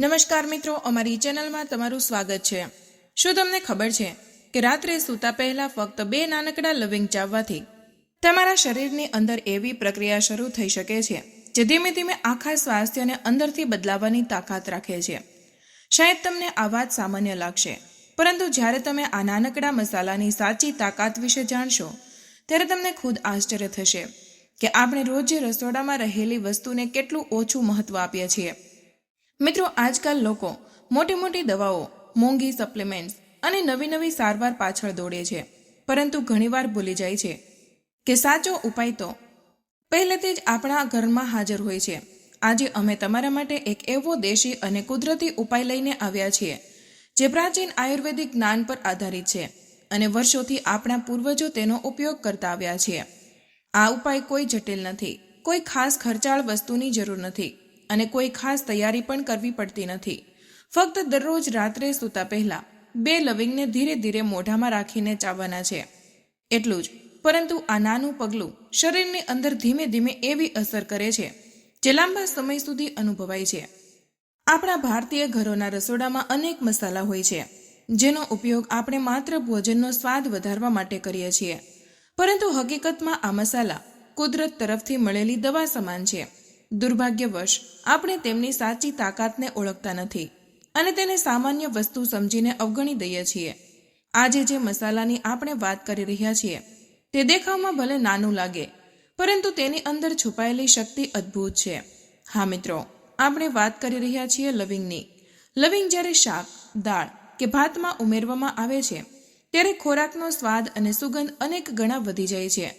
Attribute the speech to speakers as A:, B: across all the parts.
A: નમસ્કાર મિત્રો, અમારી ચેનલમાં તમારું સ્વાગત છે. શું તમને ખબર છે કે રાત્રે સૂતા પહેલા ફક્ત બે નાનકડા લવિંગ ચાવવાથી તમારા શરીરની અંદર એવી પ્રક્રિયા શરૂ થઈ શકે છે, જે ધીમે ધીમે આખા સ્વાસ્થ્યને અંદરથી બદલાવવાની તાકાત રાખે છે. શાયદ તમને આ વાત સામાન્ય લાગશે, પરંતુ જ્યારે તમે આ નાનકડા મસાલાની સાચી તાકાત વિશે જાણશો, ત્યારે તમને ખુદ આશ્ચર્ય થશે કે આપણે રોજ રસોડામાં રહેલી વસ્તુને કેટલું ઓછું મહત્વ આપીએ છીએ. મિત્રો, આજકાલ લોકો મોટી મોટી દવાઓ, મોંઘી સપ્લિમેન્ટ્સ અને નવી નવી સારવાર પાછળ દોડે છે. પરંતુ ઘણીવાર ભૂલી જાય છે કે સાચો ઉપાય તો પહેલેથી જ આપણા ઘરમાં હાજર હોય છે. આજે અમે તમારા માટે એક એવો દેશી અને કુદરતી ઉપાય લઈને આવ્યા છીએ, જે પ્રાચીન આયુર્વેદિક જ્ઞાન પર આધારિત છે અને વર્ષોથી આપણા પૂર્વજો તેનો ઉપયોગ કરતા આવ્યા છે આ ઉપાય કોઈ જટિલ નથી, કોઈ ખાસ ખર્ચાળ વસ્તુની જરૂર નથી. અને કોઈ ખાસ તૈયારી પણ કરવી પડતી નથી. ફક્ત દરરોજ રાત્રે સૂતા પહેલા બે લવિંગને ધીરે ધીરે મોઢામાં રાખીને ચાવવાના છે. એટલું જ. પરંતુ આ નાનું પગલું શરીરની અંદર ધીમે ધીમે એવી અસર કરે છે, જે લાંબા સમય સુધી અનુભવાય છે. આપણા ભારતીય ઘરોના રસોડામાં અનેક મસાલા હોય છે, જેનો ઉપયોગ આપણે માત્ર ભોજનનો સ્વાદ વધારવા માટે કરીએ છીએ. પરંતુ હકીકતમાં આ મસાલા કુદરત તરફથી મળેલી દવા સમાન છે. દુર્ભાગ્યવશ, આપણે તેમની સાચી તાકાતને ઓળખતા નથી અને તેને સામાન્ય વસ્તુ સમજીને અવગણી દઈએ છીએ. આજે જે મસાલાની આપણે વાત કરી રહ્યા છીએ, તે દેખાવમાં ભલે નાનું લાગે, પરંતુ તેની અંદર છુપાયેલી શક્તિ અદ્ભુત છે. હા મિત્રો, આપણે વાત કરી રહ્યા છીએ લવિંગની. લવિંગ જ્યારે શાક, દાળ કે ભાતમાં ઉમેરવામાં આવે છે, ત્યારે ખોરાકનો સ્વાદ અને સુગંધ અનેક ગણા વધી જાય છે.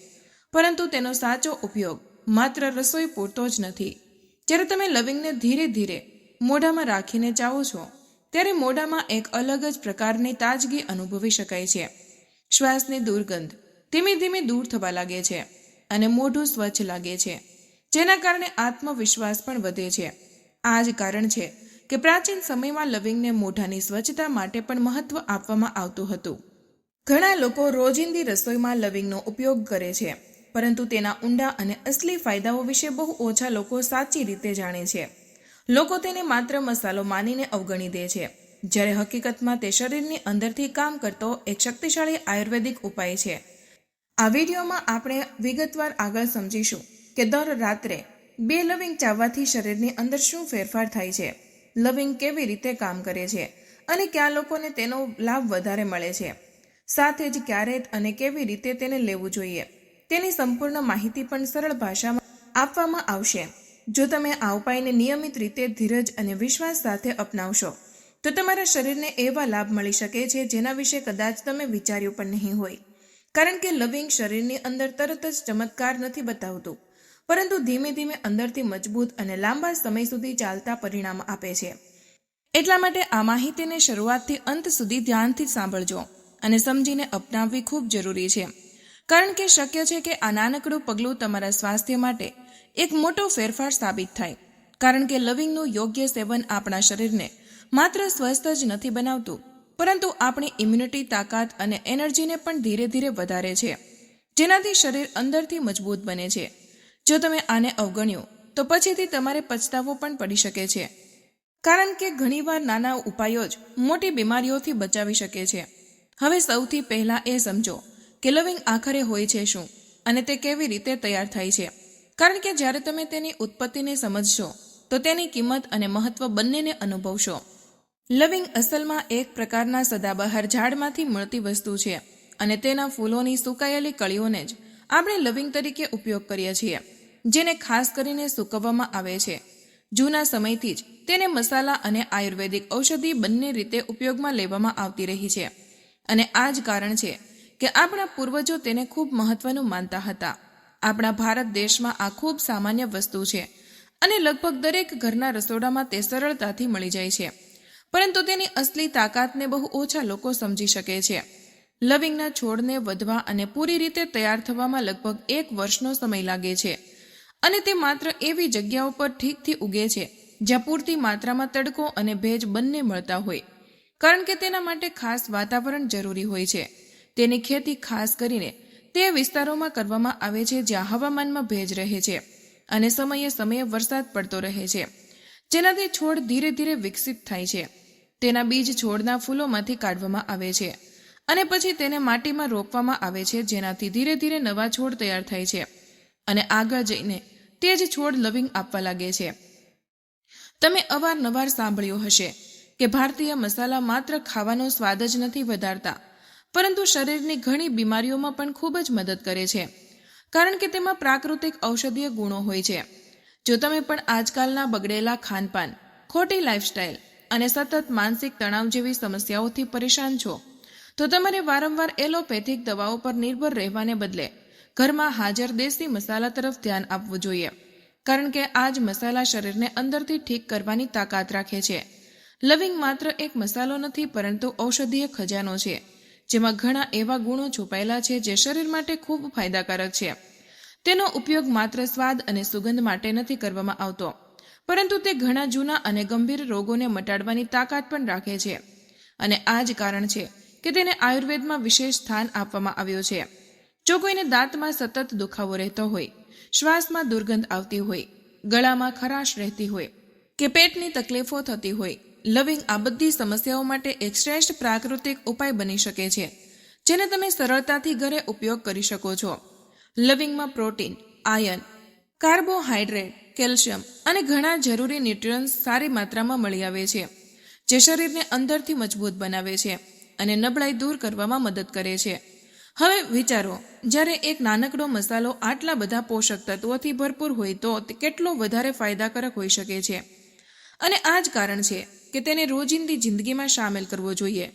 A: પરંતુ તેનો સાચો ઉપયોગ માત્ર રસોઈ પૂરતો જ નથી. જ્યારે તમે લવિંગને ધીરે ધીરે મોઢામાં રાખીને ચાવો છો, ત્યારે મોઢામાં એક અલગ જ પ્રકારની તાજગી અનુભવી શકાય છે. શ્વાસની દુર્ગંધ ધીમે ધીમે દૂર થવા લાગે છે અને મોઢું સ્વચ્છ લાગે છે, જેના કારણે આત્મવિશ્વાસ પણ વધે છે. આ જ કારણ છે કે પ્રાચીન સમયમાં લવિંગને મોઢાની સ્વચ્છતા માટે પણ મહત્વ આપવામાં આવતું હતું. ઘણા લોકો રોજિંદી રસોઈમાં લવિંગનો ઉપયોગ કરે છે. પરંતુ તેના ઊંડા અને અસલી ફાયદાઓ વિશે બહુ ઓછા લોકો સાચી રીતે જાણે છે. લોકો તેને માત્ર મસાલો માનીને અવગણી દે છે. જ્યારે હકીકતમાં તે શરીરની અંદરથી કામ કરતો એક શક્તિશાળી આયુર્વેદિક ઉપાય છે. આ વિડીયોમાં આપણે વિગતવાર આગળ સમજીશું કે દર રાત્રે બે લવિંગ ચાવવાથી શરીરની અંદર શું ફેરફાર થાય છે, લવિંગ કેવી રીતે કામ કરે છે અને કયા લોકોને તેનો લાભ વધારે મળે છે. સાથે જ ક્યારે અને કેવી રીતે તેને લેવું જોઈએ. તેની સંપૂર્ણ માહિતી પણ સરળ ભાષામાં આપવામાં આવશે. જો તમે આ ઉપાયને નિયમિત રીતે ધીરજ અને વિશ્વાસ સાથે અપનાવશો, તો તમારા શરીરને એવા લાભ મળી શકે છે જેના વિશે કદાચ તમે વિચાર્યું પણ નહીં હોય. કારણ કે લવિંગ શરીરની અંદર તરત જ ચમત્કાર નથી બતાવતું, પરંતુ ધીમે ધીમે અંદરથી મજબૂત અને લાંબા સમય સુધી ચાલતા પરિણામ આપે છે. એટલા માટે આ માહિતીને શરૂઆતથી અંત સુધી ધ્યાનથી સાંભળજો અને સમજીને અપનાવવી ખૂબ જરૂરી છે. કારણ કે શક્ય છે કે આ નાનકડું પગલું તમારા સ્વાસ્થ્ય માટે એક મોટો ફેરફાર સાબિત થાય. કારણ કે લવિંગનું યોગ્ય સેવન આપણા શરીરને માત્ર સ્વસ્થ જ નથી બનાવતું, પરંતુ આપણી ઇમ્યુનિટી તાકાત અને એનર્જીને પણ ધીરે ધીરે વધારે છે. જેનાથી શરીર અંદરથી મજબૂત બને છે. જો તમે આને અવગણ્યું, તો પછીથી તમારે પછતાવો પણ પડી શકે છે. કારણ કે ઘણીવાર નાના ઉપાયો જ મોટી બીમારીઓથી બચાવી શકે છે. હવે સૌથી પહેલાં એ સમજો કે લવિંગ આખરે હોય છે શું? અને તે કેવી રીતે તૈયાર થાય છે? કારણ કે જ્યારે તમે તેની ઉત્પત્તિને સમજશો, તો તેની કિંમત અને મહત્વ બંનેને અનુભવશો. લવિંગ અસલમાં એક પ્રકારના સદાબહાર ઝાડમાંથી મળતી વસ્તુ છે અને તેના ફૂલોની સુકાયેલી કળીઓને જ આપણે લવિંગ તરીકે ઉપયોગ કરીએ છીએ, જેને ખાસ કરીને સૂકવવામાં આવે છે. જૂના સમયથી જ તેને મસાલા અને આયુર્વેદિક ઔષધિ બંને રીતે ઉપયોગમાં લેવામાં આવતી રહી છે. અને આ જ કારણ છે કે આપણા પૂર્વજો તેને ખૂબ મહત્વનું માનતા હતા. આપણા ભારત દેશમાં આ ખૂબ સામાન્ય વસ્તુ છે અને લગભગ દરેક ઘરના રસોડામાં તે સરળતાથી મળી જાય છે. પરંતુ તેની અસલી તાકાતને બહુ ઓછા લોકો સમજી શકે છે. લવિંગના છોડને વધવા અને પૂરી રીતે તૈયાર થવામાં લગભગ એક વર્ષનો સમય લાગે છે અને તે માત્ર એવી જગ્યાઓ પર ઠીકથી ઉગે છે જ્યાં પૂરતી માત્રામાં તડકો અને ભેજ બંને મળતા હોય. કારણ કે તેના માટે ખાસ વાતાવરણ જરૂરી હોય છે. તેની ખેતી ખાસ કરીને તે વિસ્તારોમાં કરવામાં આવે છે જ્યાં હવામાનમાં ભેજ રહે છે અને સમયે સમયે વરસાદ પડતો રહે છે. જેનાથી છોડ ધીરે ધીરે વિકસિત થાય છે. તેના બીજ છોડના ફૂલોમાંથી કાઢવામાં આવે છે અને પછી તેને માટીમાં રોપવામાં આવે છે જેનાથી ધીરે ધીરે નવા છોડ તૈયાર થાય છે અને આગળ જઈને તે જ છોડ લવિંગ આપવા લાગે છે. તમે અવારનવાર સાંભળ્યું હશે કે ભારતીય મસાલા માત્ર ખાવાનો સ્વાદ જ નથી વધારતા પરંતુ શરીરની ઘણી બીમારીઓમાં પણ ખૂબ જ મદદ કરે છે. કારણ કે તેમાં પ્રાકૃતિક ઔષધીય ગુણો હોય છે. જો તમે પણ આજકાલના બગડેલા ખાનપાન, ખોટી લાઇફસ્ટાઇલ અને સતત માનસિક તણાવ જેવી સમસ્યાઓથી પરેશાન છો, તો તમારે વારંવાર એલોપેથિક દવાઓ પર નિર્ભર રહેવાને બદલે ઘરમાં હાજર દેશી મસાલા તરફ ધ્યાન આપવું જોઈએ. કારણ કે આ જ મસાલા શરીરને અંદરથી ઠીક કરવાની તાકાત રાખે છે. લવિંગ માત્ર એક મસાલો નથી, પરંતુ ઔષધીય ખજાનો છે. જેમાં ઘણા એવા ગુણો છુપાયેલા છે જે શરીર માટે ખૂબ ફાયદાકારક છે. તેનો ઉપયોગ માત્ર સ્વાદ અને સુગંધ માટે નથી કરવામાં આવતો, પરંતુ તે ઘણા જૂના અને ગંભીર રોગોને મટાડવાની તાકાત પણ રાખે છે. અને આ જ કારણ છે કે તેને આયુર્વેદમાં વિશેષ સ્થાન આપવામાં આવ્યું છે. જો કોઈને દાંતમાં સતત દુખાવો રહેતો હોય, શ્વાસમાં દુર્ગંધ આવતી હોય, ગળામાં ખરાશ રહેતી હોય કે પેટની તકલીફો થતી હોય લવિંગ આ બધી સમસ્યાઓ માટે એક શ્રેષ્ઠ પ્રાકૃતિક ઉપાય બની શકે છે, જેને તમે સરળતાથી ઘરે ઉપયોગ કરી શકો છો. લવિંગમાં પ્રોટીન આયર્ન કાર્બોહાઈડ્રેટ કેલ્શિયમ અને ઘણા જરૂરી ન્યુટ્રિયન્ટ્સ સારી માત્રામાં મળી આવે છે, જે શરીરને અંદરથી મજબૂત બનાવે છે અને નબળાઈ દૂર કરવામાં મદદ કરે છે. હવે વિચારો, જ્યારે એક નાનકડો મસાલો આટલા બધા પોષક તત્વોથી ભરપૂર હોય તો તે કેટલો વધારે ફાયદાકારક હોઈ શકે છે? અને આ જ કારણ છે કે તેને રોજિંદી જિંદગીમાં સામેલ કરવો જોઈએ.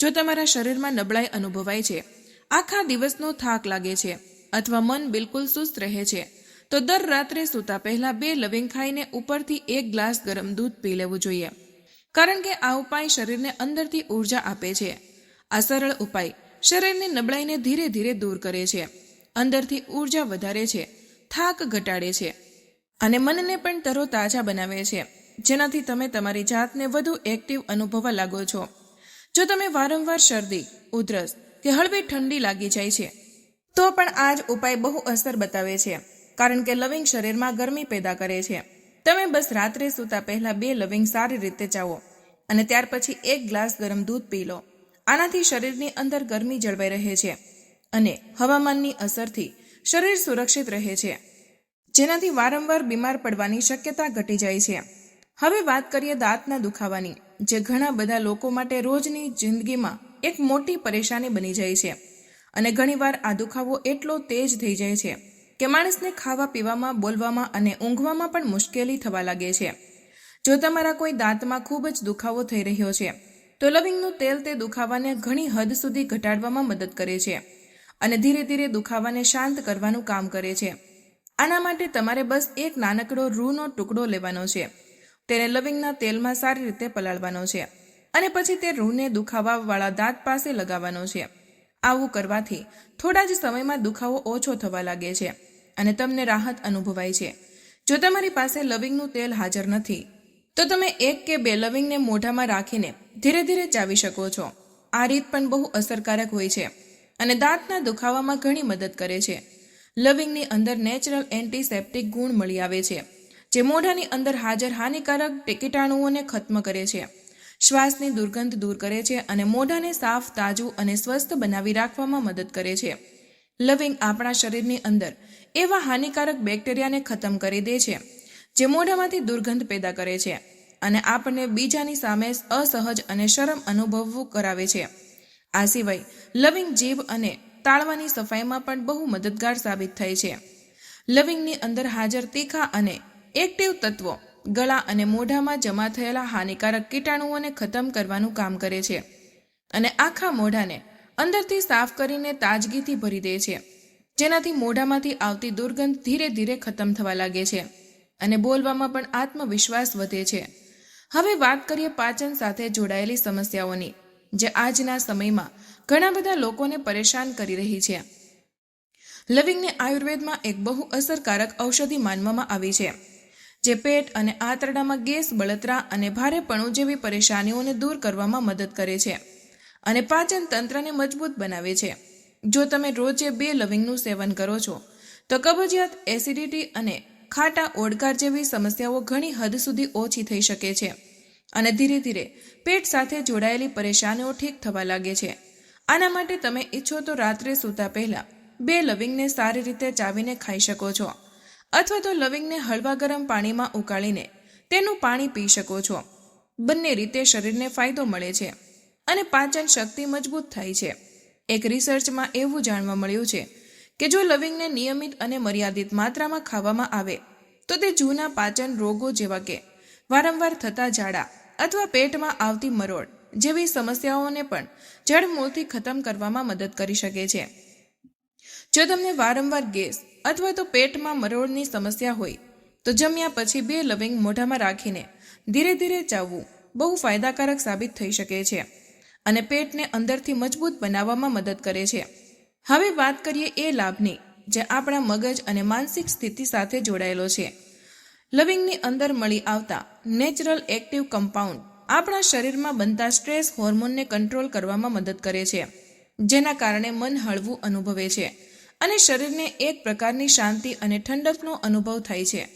A: જો તમારા શરીરમાં નબળાઈ અનુભવાય છે, આખા દિવસનો થાક લાગે છે અથવા મન બિલકુલ સુસ્ત રહે છે, તો દર રાત્રે સૂતા પહેલા બે લવિંગ ખાઈને ઉપરથી એક ગ્લાસ ગરમ દૂધ પી લેવું જોઈએ. કારણ કે આ ઉપાય શરીરને અંદરથી ઊર્જા આપે છે. આ સરળ ઉપાય શરીરની નબળાઈને ધીરે ધીરે દૂર કરે છે, અંદરથી ઊર્જા વધારે છે, થાક ઘટાડે છે અને મનને પણ તરોતાજા બનાવે છે. જેનાથી તમે તમારી જાતને વધુ એક્ટિવ અનુભવવા લાગો છો. જો તમે વારંવાર શરદી, ઉધરસ કે હળવી ઠંડી લાગી જાય છે, તો પણ આ જ ઉપાય બહુ અસર બતાવે છે, કારણ કે લવિંગ શરીરમાં ગરમી પેદા કરે છે. તમે બસ રાત્રે સૂતા પહેલા બે લવિંગ સારી રીતે ચાવો અને ત્યાર પછી એક ગ્લાસ ગરમ દૂધ પી લો. આનાથી શરીરની અંદર ગરમી જળવાઈ રહે છે અને હવામાનની અસરથી શરીર સુરક્ષિત રહે છે. જેનાથી વારંવાર બીમાર પડવાની શક્યતા ઘટી જાય છે. હવે વાત કરીએ દાંતના દુખાવાની, જે ઘણા બધા લોકો માટે રોજની જિંદગીમાં એક મોટી પરેશાની બની જાય છે. અને ઘણીવાર આ દુખાવો એટલો તેજ થઈ જાય છે કે માણસને ખાવા પીવામાં, બોલવામાં અને ઊંઘવામાં પણ મુશ્કેલી થવા લાગે છે. જો તમારા કોઈ દાંતમાં ખૂબ જ દુખાવો થઈ રહ્યો છે, તો લવિંગનું તેલ તે દુખાવાને ઘણી હદ સુધી ઘટાડવામાં મદદ કરે છે અને ધીરે ધીરે દુખાવાને શાંત કરવાનું કામ કરે છે. આના માટે તમારે બસ એક નાનકડો રૂનો ટુકડો લેવાનો છે. તેને લવિંગના તેલમાં સારી રીતે પલાળવાનો છે અને પછી તે રૂને દુખાવાવાળા દાંત પાસે લગાવવાનો છે. આવું કરવાથી થોડા જ સમયમાં દુખાવો ઓછો થવા લાગે છે અને તમને રાહત અનુભવાય છે. જો તમારી પાસે લવિંગનું તેલ હાજર નથી, તો તમે એક કે બે લવિંગને મોઢામાં રાખીને ધીરે ધીરે ચાવી શકો છો. આ રીત પણ બહુ અસરકારક હોય છે અને દાંતના દુખાવામાં ઘણી મદદ કરે છે. લવિંગની અંદર નેચરલ એન્ટીસેપ્ટિક ગુણ મળી આવે છે. જે મોઢાની અંદર હાજર હાનિકારક કીટાણુઓને ખત્મ કરે છે. શ્વાસની દુર્ગંધ દૂર કરે છે અને મોઢાને સાફ, તાજું અને સ્વસ્થ બનાવી રાખવામાં મદદ કરે છે. લવિંગ આપણા શરીરની અંદર એવા હાનિકારક બેક્ટેરિયાને ખતમ કરી દે છે, જે મોઢામાંથી દુર્ગંધ પેદા કરે છે અને આપણને બીજાની સામે અસહજ અને શરમ અનુભવવું કરાવે છે. આ સિવાય, લવિંગ જીભ અને તાળવાની સફાઈમાં પણ બહુ મદદગાર સાબિત થાય છે. લવિંગની અંદર હાજર તીખા અને એક્ટિવ તત્વો ગળા અને મોઢામાં જમા થયેલા હાનિકારક કીટાણુઓને ખતમ કરવાનું કામ કરે છે અને આખા મોઢાને અંદરથી સાફ કરીને તાજગીથી ભરી દે છે. જેનાથી મોઢામાંથી આવતી દુર્ગંધ ધીરે ધીરે ખતમ થવા લાગે છે અને બોલવામાં પણ આત્મવિશ્વાસ વધે છે. હવે વાત કરીએ પાચન સાથે જોડાયેલી સમસ્યાઓની, જે આજના સમયમાં ઘણા બધા લોકોને પરેશાન કરી રહી છે. લવિંગને આયુર્વેદમાં એક બહુ અસરકારક ઔષધિ માનવામાં આવી છે. જે પેટ અને આંતરડામાં ગેસ, બળતરા અને ભારેપણું જેવી પરેશાનીઓને દૂર કરવામાં મદદ કરે છે અને પાચન તંત્રને મજબૂત બનાવે છે. જો તમે રોજે બે લવિંગનું સેવન કરો છો, તો કબજિયાત એસિડિટી અને ખાટા ઓડકાર જેવી સમસ્યાઓ ઘણી હદ સુધી ઓછી થઈ શકે છે અને ધીરે ધીરે પેટ સાથે જોડાયેલી પરેશાનીઓ ઠીક થવા લાગે છે. આના માટે તમે ઈચ્છો તો રાત્રે સૂતા પહેલા બે લવિંગને સારી રીતે ચાવીને ખાઈ શકો છો. અથવા તો લવિંગને હળવા ગરમ પાણીમાં ઉકાળીને તેનું પાણી પી શકો છો. બંને રીતે શરીરને ફાયદો મળે છે અને પાચન શક્તિ મજબૂત થાય છે. એક રિસર્ચમાં એવું જાણવા મળ્યું છે કે જો લવિંગને નિયમિત અને મર્યાદિત માત્રામાં ખાવામાં આવે, તો તે જૂના પાચન રોગો જેવા કે વારંવાર થતા ઝાડા અથવા પેટમાં આવતી મરોડ જેવી સમસ્યાઓને પણ જડમૂળથી ખતમ કરવામાં મદદ કરી શકે છે. જો તમને વારંવાર ગેસ અથવા તો પેટમાં મરોડની સમસ્યા હોય, તો જમ્યા પછી બે લવિંગ મોઢામાં રાખીને ધીરે ધીરે ચાવવું બહુ ફાયદાકારક સાબિત થઈ શકે છે અને પેટને અંદરથી મજબૂત બનાવવામાં મદદ કરે છે. હવે વાત કરીએ એ લાભની, જે આપણા મગજ અને માનસિક સ્થિતિ સાથે જોડાયેલો છે. લવિંગની અંદર મળી આવતા નેચરલ એક્ટિવ કમ્પાઉન્ડ આપણા શરીરમાં બનતા સ્ટ્રેસ હોર્મોનને કંટ્રોલ કરવામાં મદદ કરે છે, જેના કારણે મન હળવું અનુભવે છે અને શરીરને એક પ્રકારની શાંતિ અને ઠંડકનો અનુભવ થાય છે.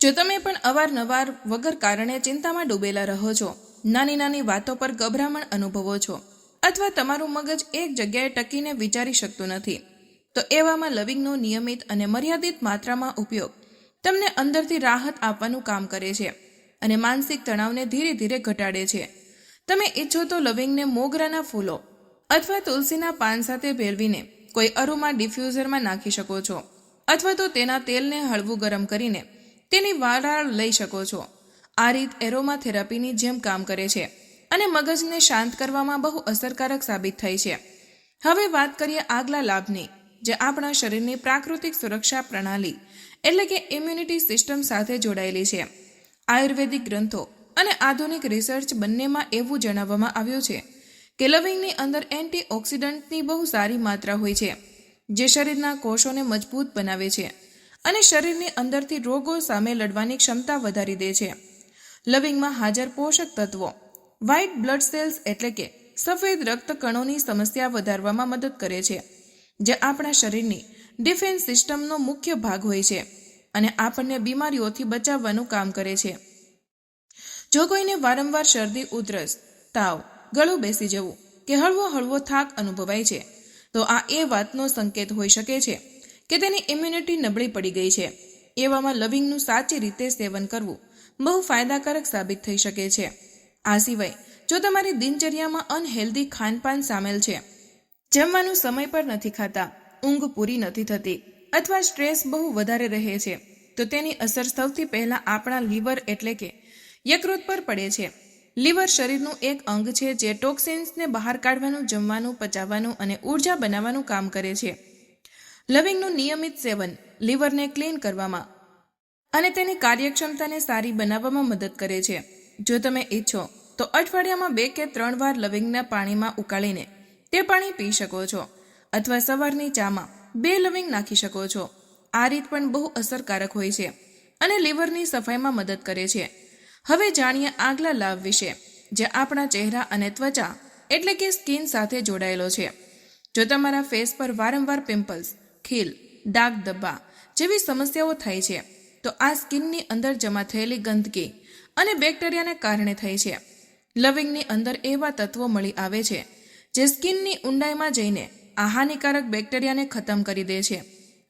A: જો તમે પણ અવારનવાર વગર કારણે ચિંતામાં ડૂબેલા રહો છો, નાની નાની વાતો પર ગભરામણ અનુભવો છો, અથવા તમારું મગજ એક જગ્યાએ ટકીને વિચારી શકતું નથી, તો એવામાં લવિંગનો નિયમિત અને મર્યાદિત માત્રામાં ઉપયોગ તમને અંદરથી રાહત આપવાનું કામ કરે છે અને માનસિક તણાવને ધીરે ધીરે ઘટાડે છે. તમે ઈચ્છો તો લવિંગને મોગરાના ફૂલો અથવા તુલસીના પાન સાથે ભેળવીને કોઈ અરોમા ડિફ્યુઝરમાં નાખી શકો છો અથવા તો તેના તેલને હળવું ગરમ કરીને તેની વારાળ લઈ શકો છો. આ રીત એરોમા થેરાપીની જેમ કામ કરે છે અને મગજને શાંત કરવામાં બહુ અસરકારક સાબિત થઈ છે. હવે વાત કરીએ આગલા લાભની, જે આપણા શરીરની પ્રાકૃતિક સુરક્ષા પ્રણાલી, એટલે કે ઇમ્યુનિટી સિસ્ટમ સાથે જોડાયેલી છે. આયુર્વેદિક ગ્રંથો અને આધુનિક રિસર્ચ બંનેમાં એવું જણાવવામાં આવ્યું છે કે લવિંગની અંદર એન્ટીઓક્સિડન્ટની બહુ સારી માત્રા હોય છે, જે શરીરના કોષોને મજબૂત બનાવે છે અને શરીરની અંદરથી રોગો સામે લડવાની ક્ષમતા વધારી દે છે. લવિંગમાં હાજર પોષક તત્વો, વ્હાઇટ બ્લડ સેલ્સ એટલે કે સફેદ રક્ત કણોની સમસ્યા વધારવામાં મદદ કરે છે, જે આપણા શરીરની ડિફેન્સ સિસ્ટમનો મુખ્ય ભાગ હોય છે અને આપણને બીમારીઓથી બચાવવાનું કામ કરે છે. જો કોઈને વારંવાર શરદી, ઉધરસ, તાવ ગળું બેસી જવું, કે હળવો હળવો થાક અનુભવાય છે. તો આ એ વાતનો સંકેત હોઈ શકે છે, કે તેની ઇમ્યુનિટી નબળી પડી ગઈ છે. એવામાં લવિંગનું સાચી રીતે સેવન કરવું બહુ ફાયદાકારક સાબિત થઈ શકે છે. આ સિવાય, જો તમારી દિનચર્યામાં અનહેલ્ધી ખાનપાન સામેલ છે, જમવાનું સમય પર નથી ખાતા, ઊંઘ પૂરી નથી થતી, અથવા સ્ટ્રેસ બહુ વધારે રહે છે, તો તેની અસર સૌથી પહેલાં આપણા લીવર એટલે કે યકૃત પર પડે છે. લીવર શરીરનું એક અંગ છે જે ટોક્સિન્સને બહાર કાઢવાનું, જમવાનું, પચાવવાનું અને ઊર્જા બનાવવાનું કામ કરે છે. લવિંગનું નિયમિત સેવન લીવરને ક્લીન કરવામાં અને તેની કાર્યક્ષમતાને સારી બનાવવામાં મદદ કરે છે. જો તમે ઈચ્છો તો અઠવાડિયામાં બે કે ત્રણ વાર લવિંગના પાણીમાં ઉકાળીને તે પાણી પી શકો છો અથવા સવારની ચામાં બે લવિંગ નાખી શકો છો. આ રીત પણ બહુ અસરકારક હોય છે અને લીવરની સફાઈમાં મદદ કરે છે. હવે જાણીએ આગલા લાભ વિશે, જે આપણા ચહેરા અને ત્વચા, એટલે કે સ્કિન સાથે જોડાયેલો છે. જો તમારા ફેસ પર વારંવાર પિમ્પલ્સ, ખીલ, ડાઘ ધબ્બા જેવી સમસ્યાઓ થાય છે, તો આ સ્કિનની અંદર જમા થયેલી ગંદકી અને બેક્ટેરિયાને કારણે થાય છે. લવિંગની અંદર એવા તત્વો મળી આવે છે, જે સ્કિનની ઊંડાઈમાં જઈને આ હાનિકારક બેક્ટેરિયાને ખતમ કરી દે છે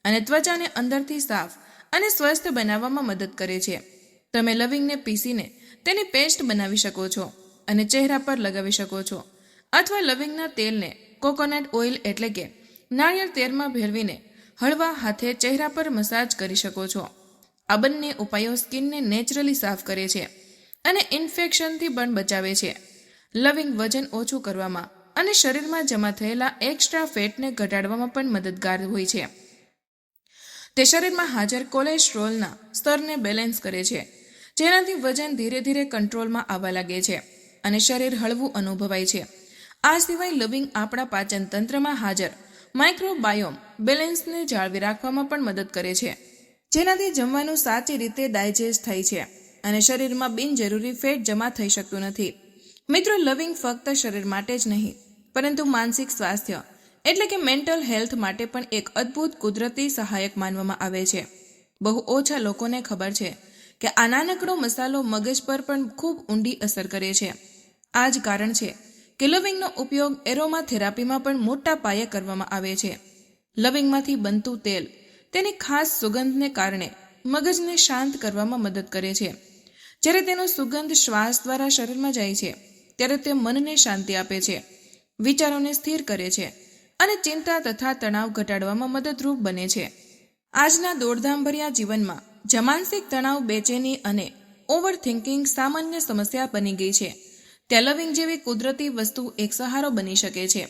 A: અને ત્વચાને અંદરથી સાફ અને સ્વસ્થ બનાવવામાં મદદ કરે છે. તમે લવિંગને પીસીને તેની પેસ્ટ બનાવી શકો છો અને ચહેરા પર લગાવી શકો છો. અથવા લવિંગના તેલને કોકોનટ ઓઇલ એટલે કે નાળિયેર તેલમાં ભેળવીને હળવા હાથે ચહેરા પર મસાજ કરી શકો છો. આ બંને ઉપાયો સ્કિનને નેચરલી સાફ કરે છે અને ઇન્ફેક્શનથી પણ બચાવે છે. લવિંગ વજન ઓછું કરવામાં અને શરીરમાં જમા થયેલા એક્સ્ટ્રા ફેટને ઘટાડવામાં પણ મદદગાર હોય છે. તે શરીરમાં હાજર કોલેસ્ટ્રોલના સ્તરને બેલેન્સ કરે છે જેનાથી વજન ધીરે ધીરે કંટ્રોલમાં આવવા લાગે છે અને શરીર હળવું અનુભવાય છે. આ સિવાય લવિંગ આપણા પાચન તંત્રમાં હાજર. માઇક્રોબાયોમ બેલેન્સને જાળવી રાખવામાં પણ મદદ કરે છે. જેનાથી જમવાનું સાચી રીતે ડાયજેસ્ટ થાય છે અને શરીરમાં બિનજરૂરી ફેટ જમા થઈ શકતું નથી. મિત્રો, લવિંગ ફક્ત શરીર માટે જ નહીં, પરંતુ માનસિક સ્વાસ્થ્ય એટલે કે મેન્ટલ હેલ્થ માટે પણ એક અદ્ભુત કુદરતી સહાયક માનવામાં આવે છે. બહુ ઓછા લોકોને ખબર છે કે આ નાનકડો મસાલો મગજ પર પણ ખૂબ ઊંડી અસર કરે છે. આ જ કારણ છે કે લવિંગનો ઉપયોગ એરોમા થેરાપીમાં પણ મોટા પાયે કરવામાં આવે છે. લવિંગમાંથી બનતું તેલ તેની ખાસ સુગંધને કારણે મગજને શાંત કરવામાં મદદ કરે છે. જ્યારે તેનો સુગંધ શ્વાસ દ્વારા શરીરમાં જાય છે, ત્યારે તે મનને શાંતિ આપે છે, વિચારોને સ્થિર કરે છે અને ચિંતા તથા તણાવ ઘટાડવામાં મદદરૂપ બને છે. આજના દોડધામભર્યા જીવનમાં જમાનસિક તણાવ બેચેની અને ઓવર થિંકિંગ સામાન્ય સમસ્યા બની ગઈ છે. ત્યાં લવિંગ જેવી કુદરતી વસ્તુ એક સહારો બની શકે છે.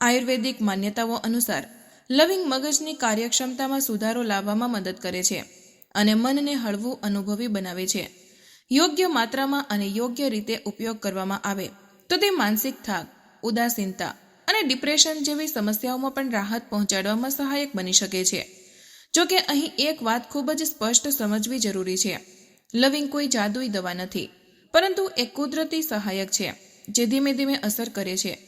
A: આયુર્વેદિક માન્યતાઓ અનુસાર, લવિંગ મગજની કાર્યક્ષમતામાં સુધારો લાવવામાં મદદ કરે છે અને મનને હળવું અનુભવી બનાવે છે. યોગ્ય માત્રામાં અને યોગ્ય રીતે ઉપયોગ કરવામાં આવે તો તે માનસિક થાક, ઉદાસીનતા અને ડિપ્રેશન જેવી સમસ્યાઓમાં પણ રાહત પહોંચાડવામાં સહાયક બની શકે છે. જો કે અહીં એક વાત ખૂબ જ સ્પષ્ટ સમજવી જરૂરી છે. લવિંગ કોઈ જાદુઈ દવા નથી, પરંતુ એક કુદરતી સહાયક છે, જે ધીમે ધીમે અસર કરે છે.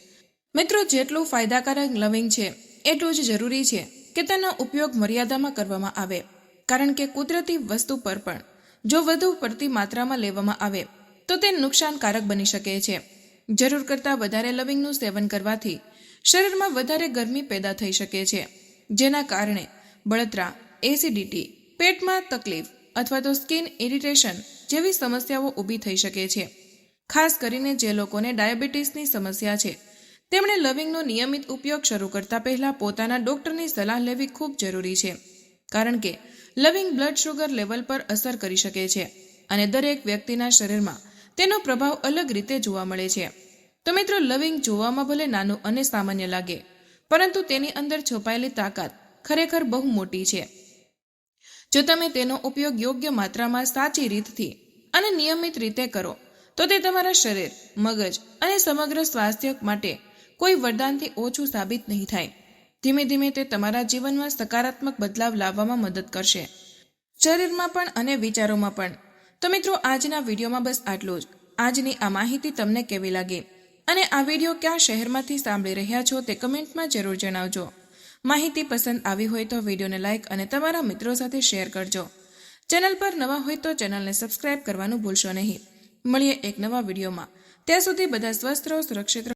A: મિત્રો, જેટલું ફાયદાકારક લવિંગ છે, એટલું જ જરૂરી છે કે તેનો ઉપયોગ મર્યાદામાં કરવામાં આવે. કારણ કે કુદરતી વસ્તુ પર પણ, જો વધુ પડતી માત્રામાં લેવામાં આવે, તો તે નુકસાનકારક બની શકે છે. જરૂર કરતાં વધારે લવિંગનું સેવન કરવાથી, શરીરમાં વધારે ગરમી પેદા થઈ શકે છે, જેના કારણે બળતરા એસિડિટી પેટમાં તકલીફ અથવા તો સ્કિન ઇરિટેશન જેવી સમસ્યાઓ ઊભી થઈ શકે છે. ખાસ કરીને જે લોકોને ડાયાબિટીસની સમસ્યા છે. તેમણે લવિંગનો નિયમિત ઉપયોગ શરૂ કરતા પહેલા પોતાના ડોક્ટરની સલાહ લેવી ખૂબ જરૂરી છે. કારણ કે, લવિંગ બ્લડ શુગર લેવલ પર અસર કરી શકે છે અને દરેક વ્યક્તિના શરીરમાં તેનો પ્રભાવ અલગ રીતે જોવા મળે છે. તો મિત્રો, લવિંગ જોવામાં ભલે નાનું અને સામાન્ય લાગે, પરંતુ તેની અંદર છુપાયેલી તાકાત ખરેખર બહુ મોટી છે. જો તમે તેનો ઉપયોગ યોગ્ય માત્રામાં સાચી રીતથી અને નિયમિત રીતે કરો, તો તે તમારા શરીર, મગજ અને સમગ્ર સ્વાસ્થ્ય માટે કોઈ વરદાનથી ઓછું સાબિત નહીં થાય. ધીમે ધીમે તે તમારા જીવનમાં સકારાત્મક બદલાવ લાવવામાં મદદ કરશે. શરીરમાં પણ અને વિચારોમાં પણ. તો મિત્રો, આજના વિડીયોમાં બસ આટલું જ. આજની આ માહિતી તમને કેવી લાગી? અને આ વીડિયો ક્યાં શહેરમાંથી સાંભળી રહ્યા છો તે કમેન્ટમાં જરૂર જણાવજો. માહિતી પસંદ આવી હોય તો વિડીયોને લાઇક અને તમારા મિત્રો સાથે શેર કરજો. ચેનલ પર નવા હોય તો ચેનલને સબસ્ક્રાઇબ કરવાનું ભૂલશો નહીં. મળીએ એક નવા વિડીયોમાં. ત્યાં સુધી બધા સ્વસ્થ રહો, સુરક્ષિત